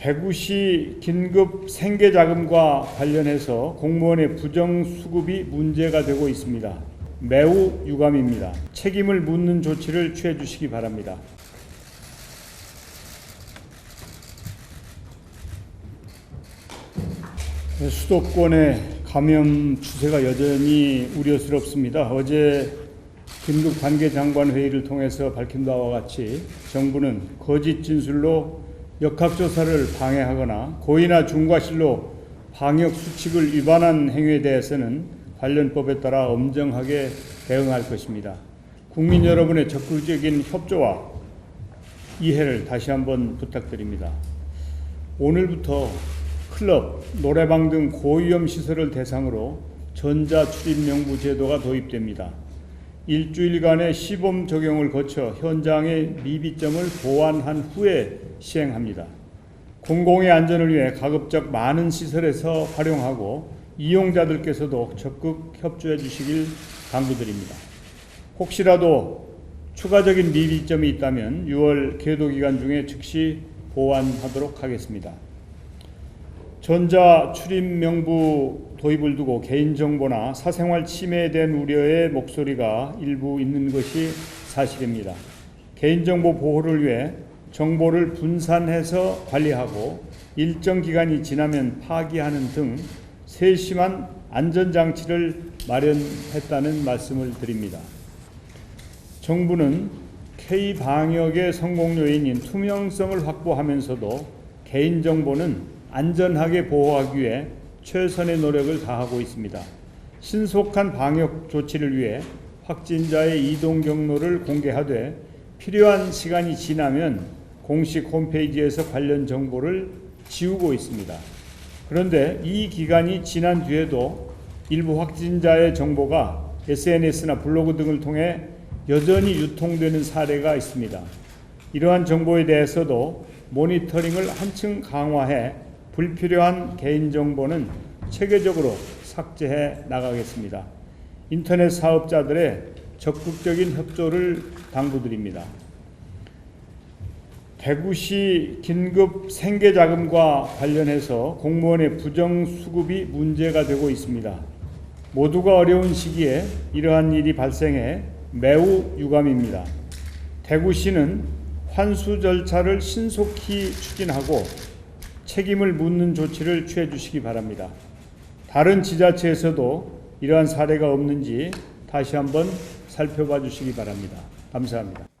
대구시 긴급 생계자금과 관련해서 공무원의 부정수급이 문제가 되고 있습니다. 매우 유감입니다. 책임을 묻는 조치를 취해 주시기 바랍니다. 네, 수도권의 감염 추세가 여전히 우려스럽습니다. 어제 긴급 관계장관 회의를 통해서 밝힌 바와 같이 정부는 거짓 진술로 역학조사를 방해하거나 고의나 중과실로 방역 수칙을 위반한 행위에 대해서는 관련법에 따라 엄정하게 대응할 것입니다. 국민 여러분의 적극적인 협조와 이해를 다시 한번 부탁드립니다. 오늘부터 클럽, 노래방 등 고위험 시설을 대상으로 전자 출입 명부 제도가 도입됩니다. 일주일간의 시범 적용을 거쳐 현장의 미비점을 보완한 후에 시행합니다. 공공의 안전을 위해 가급적 많은 시설에서 활용하고 이용자들께서도 적극 협조해 주시길 당부드립니다. 혹시라도 추가적인 미비점이 있다면 6월 계도 기간 중에 즉시 보완하도록 하겠습니다. 전자 출입 명부 도입을 두고 개인정보나 사생활 침해에 대한 우려의 목소리가 일부 있는 것이 사실입니다. 개인정보 보호를 위해 정보를 분산해서 관리하고 일정 기간이 지나면 파기하는 등 세심한 안전장치를 마련했다는 말씀을 드립니다. 정부는 K 방역의 성공 요인인 투명성을 확보하면서도 개인정보는 안전하게 보호하기 위해 최선의 노력을 다하고 있습니다. 신속한 방역 조치를 위해 확진자의 이동 경로를 공개하되 필요한 시간이 지나면 공식 홈페이지에서 관련 정보를 지우고 있습니다. 그런데 이 기간이 지난 뒤에도 일부 확진자의 정보가 SNS나 블로그 등을 통해 여전히 유통되는 사례가 있습니다. 이러한 정보에 대해서도 모니터링을 한층 강화해 불필요한 개인정보는 체계적으로 삭제해 나가겠습니다. 인터넷 사업자들의 적극적인 협조를 당부드립니다. 대구시 긴급 생계자금과 관련해서 공무원의 부정수급이 문제가 되고 있습니다. 모두가 어려운 시기에 이러한 일이 발생해 매우 유감입니다. 대구시는 환수 절차를 신속히 추진하고 책임을 묻는 조치를 취해 주시기 바랍니다. 다른 지자체에서도 이러한 사례가 없는지 다시 한번 살펴봐 주시기 바랍니다. 감사합니다.